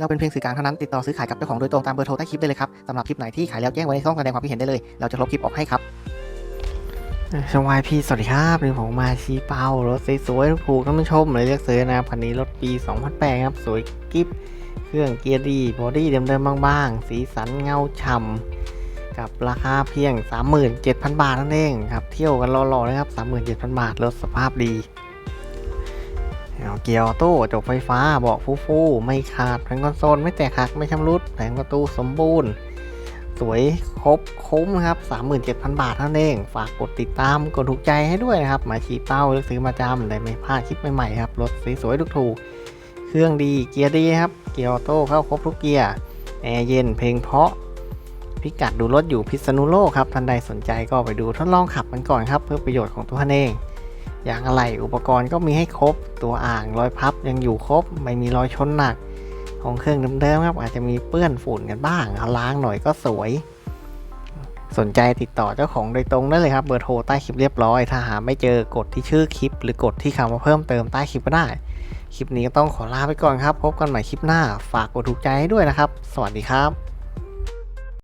เราเป็นเพียงสื่อกลางเท่านั้นติดต่อซื้อขายกับเจ้าของโดยตรงตามเบอร์โทรใต้คลิปได้เลยครับสำหรับคลิปไหนที่ขายแล้วแจ้งไว้ในช่องแสดงความคิดเห็นได้เลย เราจะลบคลิปออกให้ครับชมวายพี่สวัสดีครับนี่ผมมาชี้เป้ารถสวยๆถูกท่านผู้ชมเลยเลือกซื้อนะครับคันนี้รถปี 2008 ครับ สวยกิ๊บเครื่องเกียร์ดีบอดี้เดิมๆบ้างๆ สีสันเงาฉ่ำกับราคาเพียง 37,000 บาทนั่นเองครับ เที่ยวกันรอๆนะครับ 37,000 บาทรถสภาพดี เกียร์ออโต้จบไฟฟ้าเบาะฟูๆไม่ขาดแผงคอนโซลไม่แตกหักไม่ชำรุดแผงประตูสมบูรณ์ สวยครบคุ้มครับ 37,000 บาทเท่านั้นเอง ฝากกดติดตามกดถูกใจให้ด้วยนะครับมาชี้เป้าเลือกซื้อมาจำได้ไม่พลาดคลิปใหม่ๆครับรถสวยๆถูกๆเครื่องดีเกียร์ดีครับเกียร์ออโต้เข้าครบทุกเกียร์แอร์เย็นเพลงเพราะพิกัดดูรถอยู่พิษณุโลกครับท่านใดสนใจก็ไปดูทดลองขับกันก่อนครับ เพื่อประโยชน์ของตัวท่านเอง ย่างอะไรอุปกรณ์ก็มีให้ครบ ตัวอ่างรอยพับยังอยู่ครบ ไม่มีรอยชนหนัก ของเครื่องเดิมๆครับ อาจจะมีเปื้อนฝุ่นกันบ้างเอาล้างหน่อยก็สวย สนใจติดต่อเจ้าของโดยตรงได้เลยครับ เบอร์โทรใต้คลิปเรียบร้อย ถ้าหาไม่เจอกดที่ชื่อคลิป หรือกดที่คำว่าเพิ่มเติมใต้คลิปก็ได้ คลิปนี้ก็ต้องขอลาไปก่อนครับ พบกันใหม่คลิปหน้า ฝากกดถูกใจให้ด้วยนะครับ สวัสดีครับ